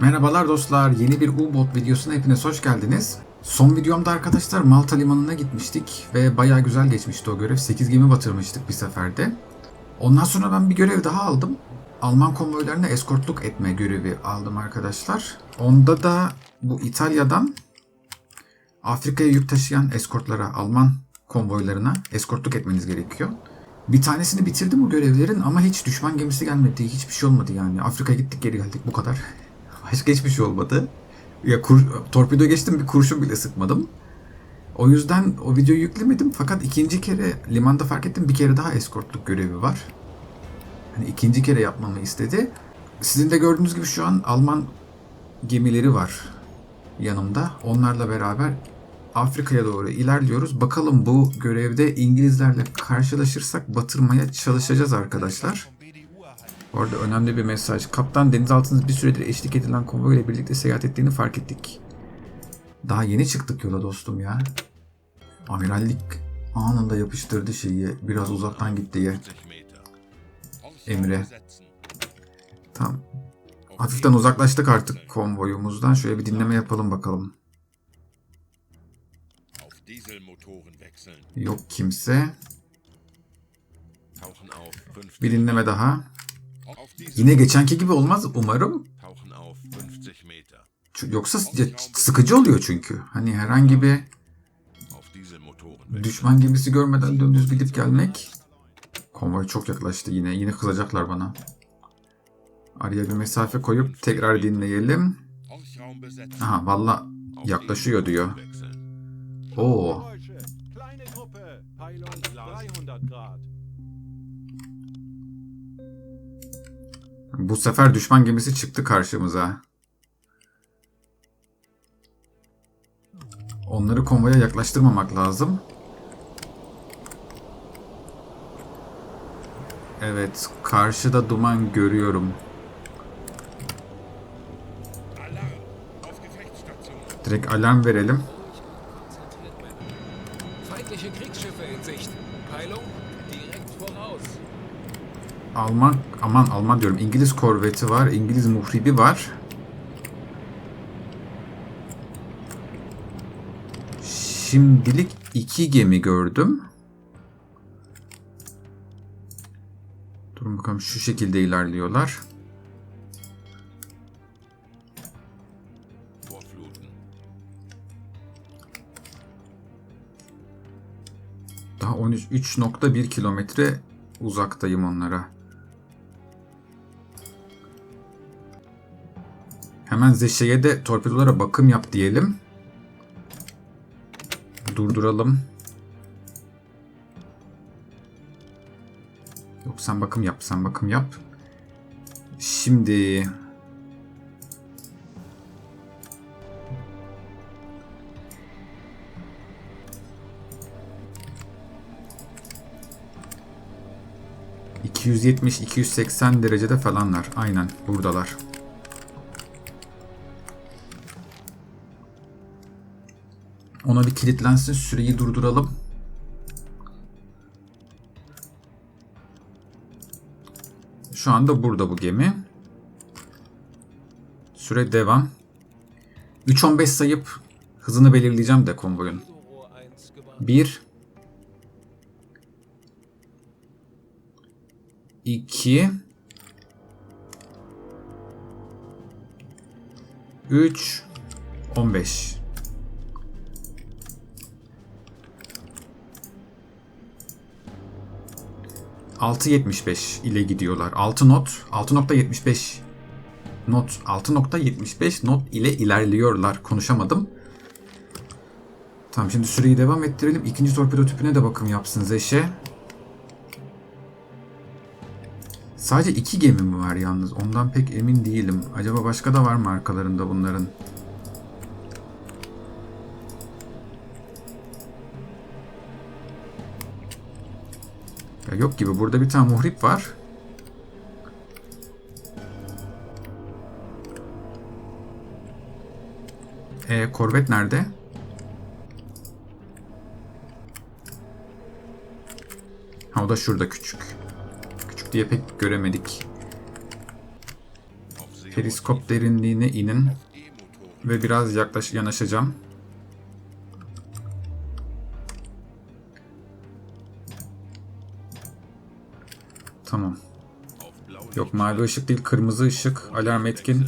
Merhabalar dostlar, yeni bir U-Boat videosuna hepiniz hoş geldiniz. Son videomda arkadaşlar Malta limanına gitmiştik ve bayağı güzel geçmişti o görev. 8 gemi batırmıştık bir seferde. Ondan sonra ben bir görev daha aldım. Alman konvoylarına eskortluk etme görevi aldım arkadaşlar. Onda da bu İtalya'dan Afrika'ya yük taşıyan eskortlara, Alman konvoylarına eskortluk etmeniz gerekiyor. Bir tanesini bitirdim bu görevlerin ama hiç düşman gemisi gelmedi. Hiçbir şey olmadı yani. Afrika'ya gittik geri geldik bu kadar. Başka hiçbir şey olmadı. Ya kur, torpido geçtim bir kurşun bile sıkmadım. O yüzden o videoyu yüklemedim fakat ikinci kere limanda fark ettim bir kere daha eskortluk görevi var. Hani ikinci kere yapmamı istedi. Sizin de gördüğünüz gibi şu an Alman gemileri var yanımda. Onlarla beraber Afrika'ya doğru ilerliyoruz. Bakalım bu görevde İngilizlerle karşılaşırsak batırmaya çalışacağız arkadaşlar. Bu arada önemli bir mesaj. Kaptan denizaltınız bir süredir eşlik edilen konvoy ile birlikte seyahat ettiğini fark ettik. Daha yeni çıktık yola dostum ya. Amirallik anında yapıştırdı şeyi. Biraz uzaktan git diye. Emre. Tamam. Hafiften uzaklaştık artık konvoyumuzdan. Şöyle bir dinleme yapalım bakalım. Yok kimse. Tauchen auf 50. Bir dinleme daha. Yine geçenki gibi olmaz umarım. tauchen auf 50 Meter. Ç- Yoksa sıkıcı oluyor çünkü. Hani herhangi bir düşman gemisi görmeden dümdüz gidip gelmek. Konvoy çok yaklaştı yine. Yine kızacaklar bana. Araya bir mesafe koyup tekrar dinleyelim. Aha valla yaklaşıyor diyor. Oo. Bu sefer düşman gemisi çıktı karşımıza. Onları konvoya yaklaştırmamak lazım. Evet, karşıda duman görüyorum. Direkt alarm verelim. Alman, aman Alman diyorum. İngiliz korveti var, İngiliz muhribi var. Şimdilik iki gemi gördüm. Durun bakalım şu şekilde ilerliyorlar. Daha 13 3.1 kilometre uzaktayım onlara. Hemen Zeşe'ye de torpidolara bakım yap diyelim. Durduralım. Yok sen bakım yap, sen bakım yap. Şimdi ...270-280 derecede falanlar. Aynen buradalar. Ona bir kilitlensin. Süreyi durduralım. Şu anda burada bu gemi. Süre devam. 3.15 sayıp hızını belirleyeceğim de konvoyun. Rohr 1 gewarnt. 1 2 3 15 6.75 ile gidiyorlar. 6 not, 6.75 not, 6.75 not ile ilerliyorlar. Konuşamadım. Tamam şimdi süreyi devam ettirelim. İkinci torpido tüpüne de bakım yapsın Zeşe. Sadece iki gemi mi var yalnız? Ondan pek emin değilim. Acaba başka da var mı arkalarında bunların? Yok gibi. Burada bir tane muhrip var. E, korvet nerede? Ha o da şurada küçük. Küçük diye pek göremedik. Periskop derinliğine inin ve biraz yaklaş yanaşacağım. Tamam. Yok mavi ışık değil kırmızı ışık. Alarm etkin.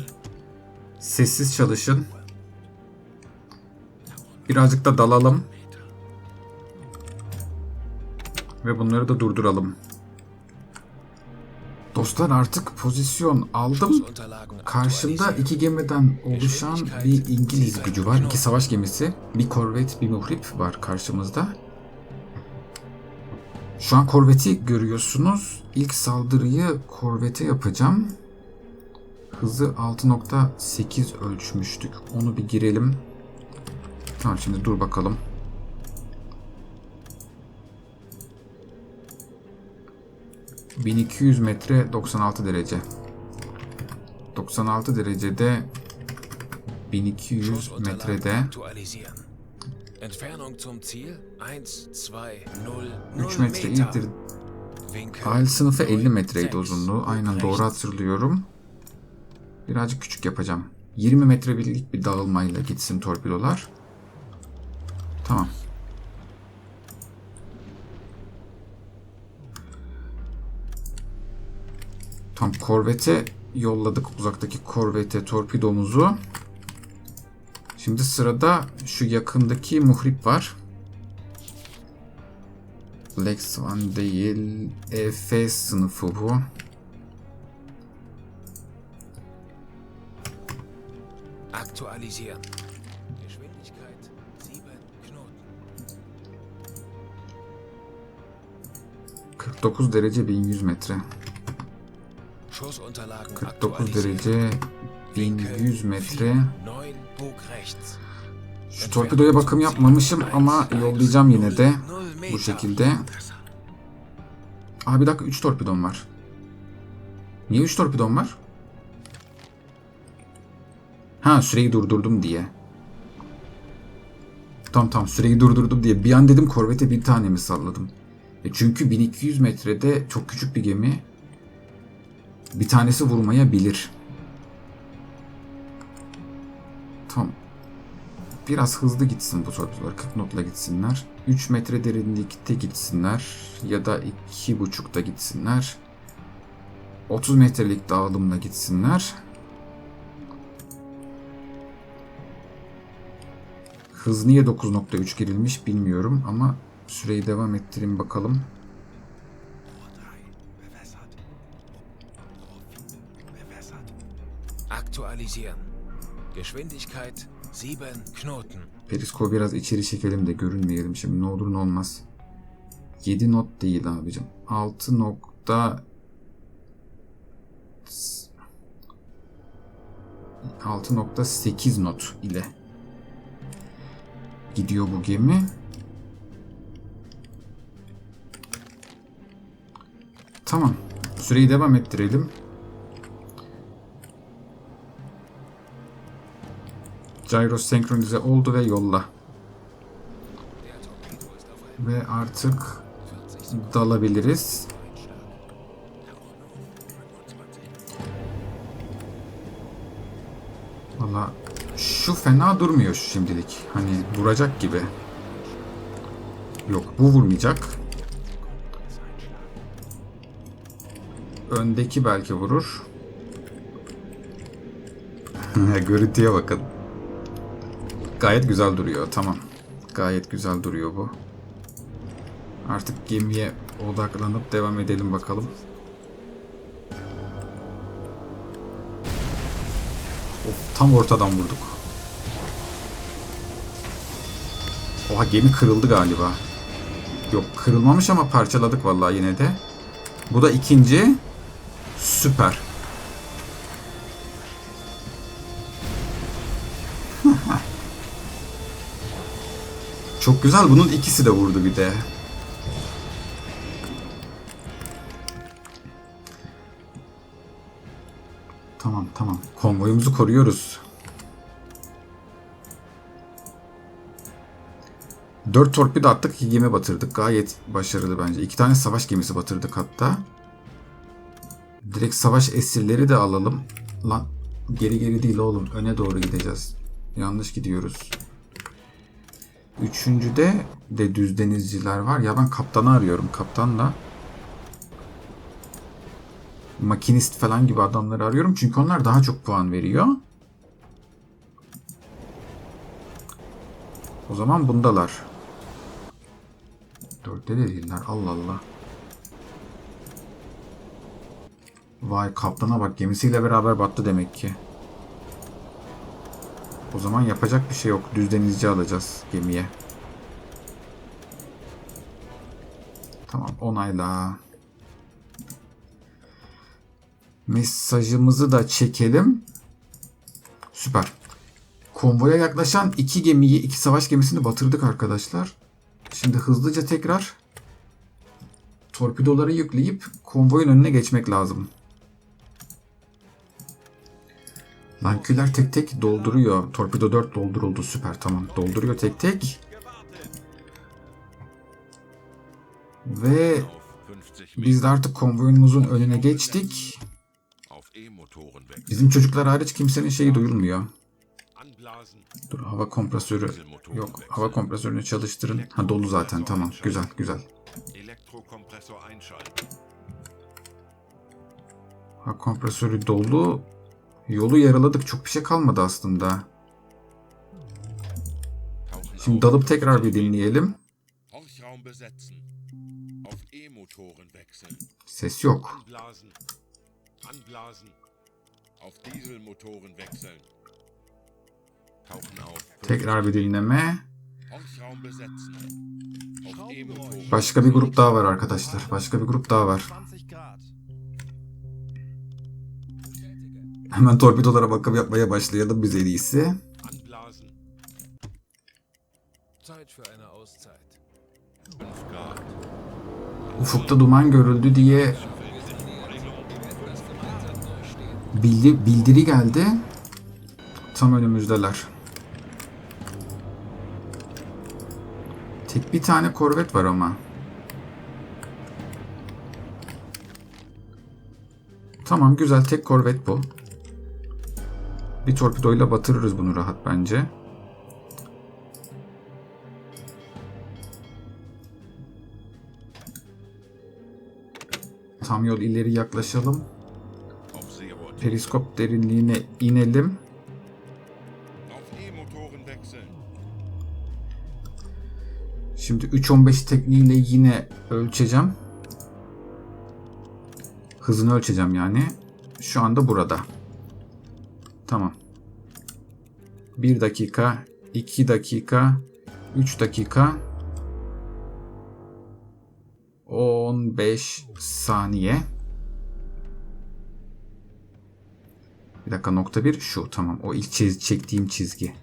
Sessiz çalışın. Birazcık da dalalım. Ve bunları da durduralım. Dostlar artık pozisyon aldım. Karşımda iki gemiden oluşan bir İngiliz gücü var. İki savaş gemisi. Bir korvet, bir muhrip var karşımızda. Şu an korveti görüyorsunuz. İlk saldırıyı korvete yapacağım. Hızı 6.8 ölçmüştük. Onu bir girelim. Tamam şimdi dur bakalım. ...1200 metre 96 derece. 96 derecede 1200 Schussunterlagen metrede. Entfernung zum Ziel 1, 2, 0, 0 3 metre Meter. iyidir. Winkel Ahil sınıfı 50 metreydi 6, uzunluğu. Aynen doğru hatırlıyorum. Birazcık küçük yapacağım. 20 metre birlik bir dağılmayla gitsin torpidolar. Tamam. Tam korvete yolladık uzaktaki korvete torpidomuzu. Şimdi sırada şu yakındaki muhrip var. Black Swan değil. EF sınıfı bu. Aktualisieren. Geschwindigkeit 7 Knoten. 49 derece 1100 metre. Schussunterlagen 49 aktualisieren. derece Winkel 1100 metre. 9 Bug rechts. Şu torpidoya bakım yapmamışım ama yollayacağım yine de bu şekilde. Aa bir dakika 3 torpidom var. Niye 3 torpidom var? Ha süreyi durdurdum diye. Tamam tamam süreyi durdurdum diye. Bir an dedim korvete bir tane mi salladım? E çünkü 1200 metrede çok küçük bir gemi. Bir tanesi vurmayabilir. Biraz hızlı gitsin bu torpidolar. 40 notla gitsinler. 3 metre derinlikte gitsinler. Ya da 2,5'da gitsinler. 30 metrelik dağılımla gitsinler. Hız niye 9.3 girilmiş bilmiyorum ama süreyi devam ettireyim bakalım. Aktualisieren. Geschwindigkeit 7 Knoten. Periskop biraz içeri çekelim de görünmeyelim şimdi ne olur ne olmaz. 7 not değil abicim. 6 nokta 6.8 not ile gidiyor bu gemi. Tamam. Süreyi devam ettirelim. Gyros senkronize oldu ve yolla. Ve artık 40 dalabiliriz. Valla şu fena durmuyor şimdilik. Hani vuracak gibi. Yok bu vurmayacak. Öndeki belki vurur. Görüntüye bakın. Gayet güzel duruyor. Tamam. Gayet güzel duruyor bu. Artık gemiye odaklanıp devam edelim bakalım. Of, tam ortadan vurduk. Oha gemi kırıldı galiba. Yok kırılmamış ama parçaladık vallahi yine de. Bu da ikinci. Süper. Çok güzel. Bunun ikisi de vurdu bir de. Tamam tamam. Konvoyumuzu koruyoruz. Dört torpido attık, iki gemi batırdık. Gayet başarılı bence. İki tane savaş gemisi batırdık hatta. Direkt savaş esirleri de alalım. Lan Geri geri değil oğlum. Öne doğru gideceğiz. Yanlış gidiyoruz. Üçüncüde de düz denizciler var. Ya ben kaptanı arıyorum. Kaptanla makinist falan gibi adamları arıyorum. Çünkü onlar daha çok puan veriyor. O zaman bundalar. Dörtte de değiller. Allah Allah. Vay kaptana bak gemisiyle beraber battı demek ki. O zaman yapacak bir şey yok. Düz denizci alacağız gemiye. Tamam onayla. Mesajımızı da çekelim. Süper. Konvoya yaklaşan iki gemiyi, iki savaş gemisini batırdık arkadaşlar. Şimdi hızlıca tekrar torpidoları yükleyip konvoyun önüne geçmek lazım. Lanküler tek tek dolduruyor. Torpido 4 dolduruldu. Süper tamam. Dolduruyor tek tek. Ve Auf 50 biz de artık konvoyumuzun önüne geçtik. Bizim çocuklar hariç kimsenin şeyi duyulmuyor. Dur hava kompresörü yok. Hava kompresörünü çalıştırın. Ha dolu zaten tamam. Güzel güzel. Hava kompresörü dolu. Yolu yaraladık. Çok bir şey kalmadı aslında. Şimdi dalıp tekrar bir dinleyelim. Ses yok. Tekrar bir dinleme. Başka bir grup daha var arkadaşlar. Başka bir grup daha var. Hemen torpidolara bakım yapmaya başlayalım biz en iyisi. Anblasen. Zeit für eine Auszeit. 5 Grad. Ufukta duman görüldü diye bildi, bildiri geldi. Tam önümüzdeler. Tek bir tane korvet var ama. Tamam güzel tek korvet bu. Bir torpidoyla batırırız bunu rahat bence. Tam yol ileri yaklaşalım. Periskop derinliğine inelim. Şimdi 3.15 tekniğiyle yine ölçeceğim. Hızını ölçeceğim yani. Şu anda burada. Tamam. 1 dakika, 2 dakika, 3 dakika, 15 saniye. Bir dakika nokta bir şu tamam o ilk çiz, çektiğim çizgi.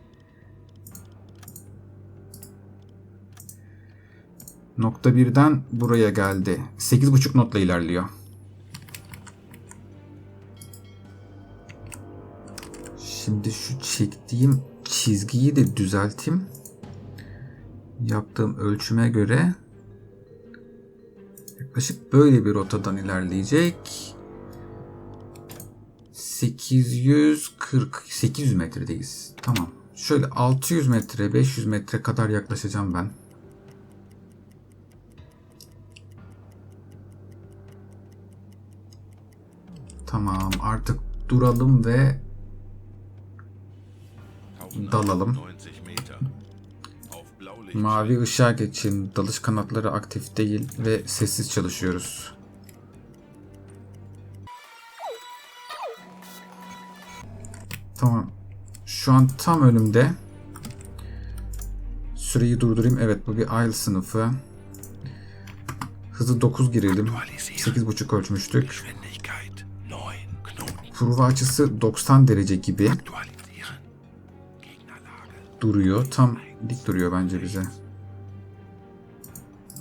Nokta birden buraya geldi. 8.5 notla ilerliyor. Şimdi şu çektiğim çizgiyi de düzelteyim. Yaptığım ölçüme göre yaklaşık böyle bir rotadan ilerleyecek. 840 800 metredeyiz. Tamam. Şöyle 600 metre 500 metre kadar yaklaşacağım ben. Tamam artık duralım ve Dalalım. auf 90 Meter. Auf Blaulicht. mavi ışığa geçin. Dalış kanatları aktif değil ve sessiz çalışıyoruz. Tamam. Şu an tam önümde. Süreyi durdurayım. Evet bu bir aisle sınıfı. Hızı 9 girelim. 8.5 ölçmüştük. Geschwindigkeit 9 Knoten. Kurva açısı 90 derece gibi. Duruyor. Tam dik duruyor bence bize.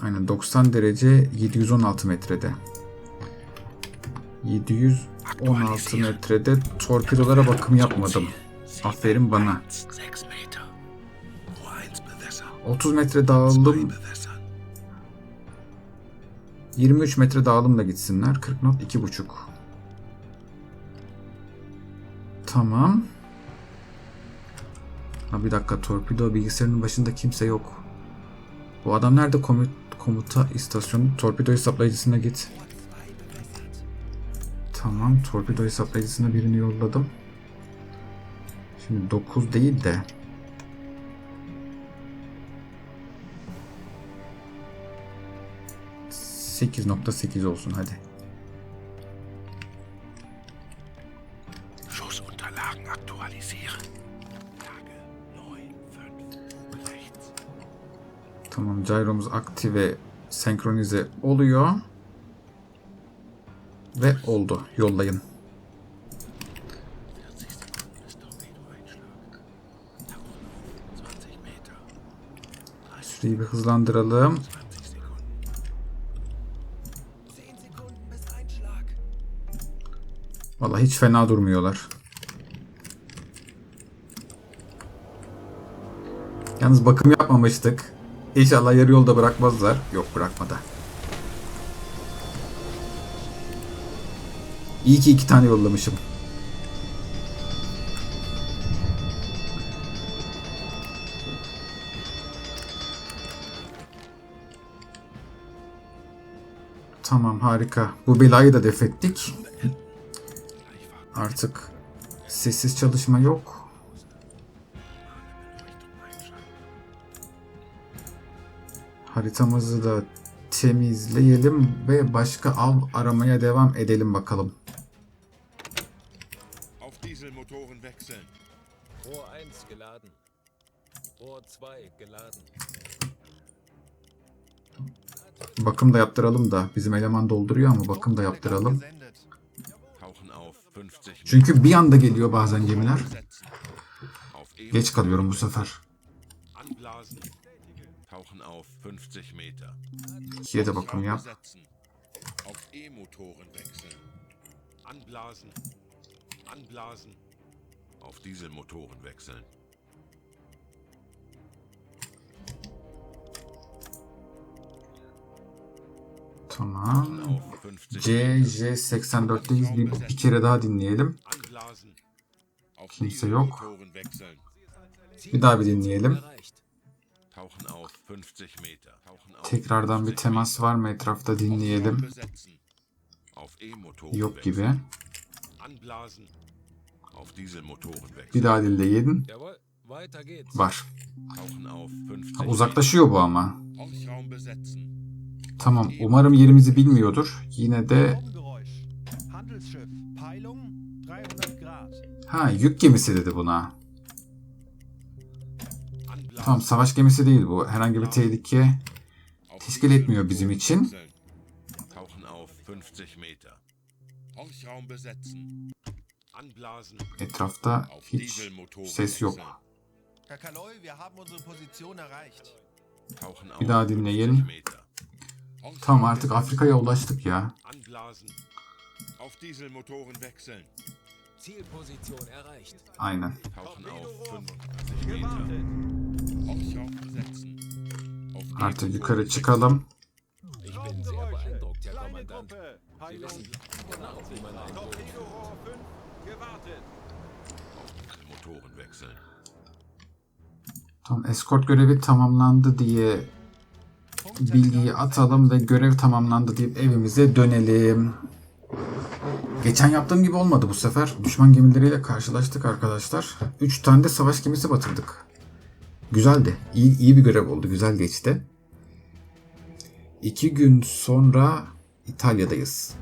Aynen 90 derece 716 metrede. 716 metrede torpidolara bakım yapmadım. Aferin bana. 6 Meter. Nur 1 bewässern. 30 metre dağılım, bewässern. 23 metre dağılımla gitsinler. 40 knot 2.5. Tamam. Ha bir dakika torpido bilgisayarının başında kimse yok. Bu adam nerede komut, komuta istasyonu? Torpido hesaplayıcısına git. Tamam torpido hesaplayıcısına birini yolladım. Şimdi 9 değil de 8.8 olsun hadi. Schussunterlagen aktualisieren. Tamam gyromuz aktive senkronize oluyor. Ve oldu. Yollayın. 40 Sekunden bis Torpedo-Einschlag. Nach unten 20 Meter. Süreyi bir hızlandıralım. 20 Sekunden. 10 Sekunden bis Einschlag. Vallahi hiç fena durmuyorlar. Yalnız bakım yapmamıştık. İnşallah yarı yolda bırakmazlar. Yok bırakmadı. İyi ki iki tane yollamışım. Tamam harika. Bu belayı da def ettik. Artık sessiz çalışma yok. Haritamızı da temizleyelim ve başka av aramaya devam edelim bakalım. Auf Dieselmotoren wechseln. Rohr 1 geladen. Rohr 2 geladen. Bakım da yaptıralım da bizim eleman dolduruyor ama bakım da yaptıralım. Gesendet. Tauchen auf 50 Meter. Çünkü bir anda geliyor bazen gemiler. E- Geç kalıyorum bu sefer. Anblasen. Tauchen auf 50 Meter. İkiye de yap. Besetzen. Auf E-Motoren wechseln. Anblasen. Anblasen. Auf Dieselmotoren wechseln. Tamam. Auf 50 Meter. CJ84'teyiz. Bir, bir kere daha dinleyelim. Kimse yok. Bir daha bir dinleyelim. Tekrardan bir 50 temas var mı etrafta dinleyelim. Yok gibi. Bir daha dinleyin. Var. Tauchen auf 50 Ha, uzaklaşıyor bu ama. Tamam. Umarım yerimizi bilmiyordur. Yine de Bogengeräusch. Handelsschiff. Peilung 300 Grad. ha yük gemisi dedi buna. Tamam savaş gemisi değil bu. Herhangi bir tehlike teşkil etmiyor bizim için. wechseln. Tauchen auf 50 Meter. Horchraum besetzen. Anblasen. Etrafta hiç ses yok. Bir daha 50 dinleyin. Meter. Horchraum Tamam artık. Afrika'ya ulaştık ya. Aynen. Tauchen auf 50 Meter. Gewartet. Horchraum besetzen. Auf Artık yukarı çıkalım. Ich bin sehr Bogengeräusche. beeindruckt, Herr Kleine Kommandant. Gruppe. Sie Peilung wissen genau, wie man einen Bogen führt. Torpedorohr 5. Gewartet. Auf Dieselmotoren wechseln. Tamam eskort görevi tamamlandı diye bilgiyi atalım ve görev tamamlandı deyip evimize dönelim. Geçen yaptığım gibi olmadı bu sefer. Düşman gemileriyle karşılaştık arkadaşlar. 3 tane de savaş gemisi batırdık. Güzeldi. İyi, iyi bir görev oldu. Güzel geçti. 2 gün sonra İtalya'dayız.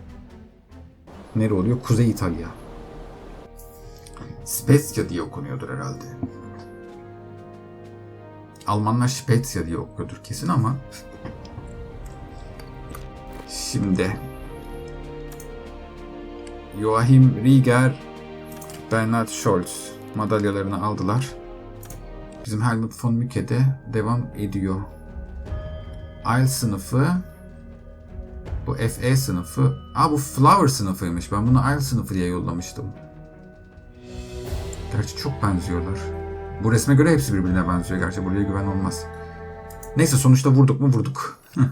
Nere oluyor? Kuzey İtalya. Spezia diye okunuyordur herhalde. Almanlar Spezia diye okuyordur kesin ama şimdi Joachim Rieger Bernhard Scholz madalyalarını aldılar. Bizim Helmut von Müke de devam ediyor. Ail sınıfı bu FE sınıfı. Aa bu Flower sınıfıymış. Ben bunu Ail sınıfı diye yollamıştım. Gerçi çok benziyorlar. Bu resme göre hepsi birbirine benziyor. Gerçi buraya güven olmaz. Neyse sonuçta vurduk mu vurduk.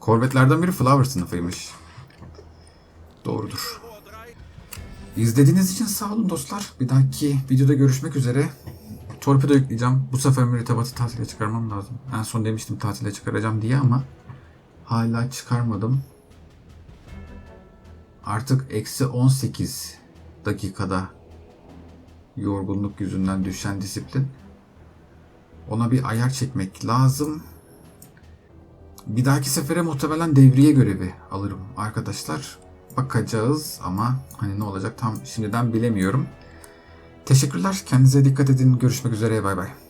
Korvetlerden biri Flower sınıfıymış. Doğrudur. İzlediğiniz için sağ olun dostlar. Bir dahaki videoda görüşmek üzere. Torpido yükleyeceğim. Bu sefer mürettebatı tatile çıkarmam lazım. En son demiştim tatile çıkaracağım diye ama hala çıkarmadım. Artık eksi 18 dakikada yorgunluk yüzünden düşen disiplin. Ona bir ayar çekmek lazım. Bir dahaki sefere muhtemelen devriye görevi alırım arkadaşlar. Bakacağız ama hani ne olacak tam şimdiden bilemiyorum. Teşekkürler. Kendinize dikkat edin. Görüşmek üzere. Bay bay.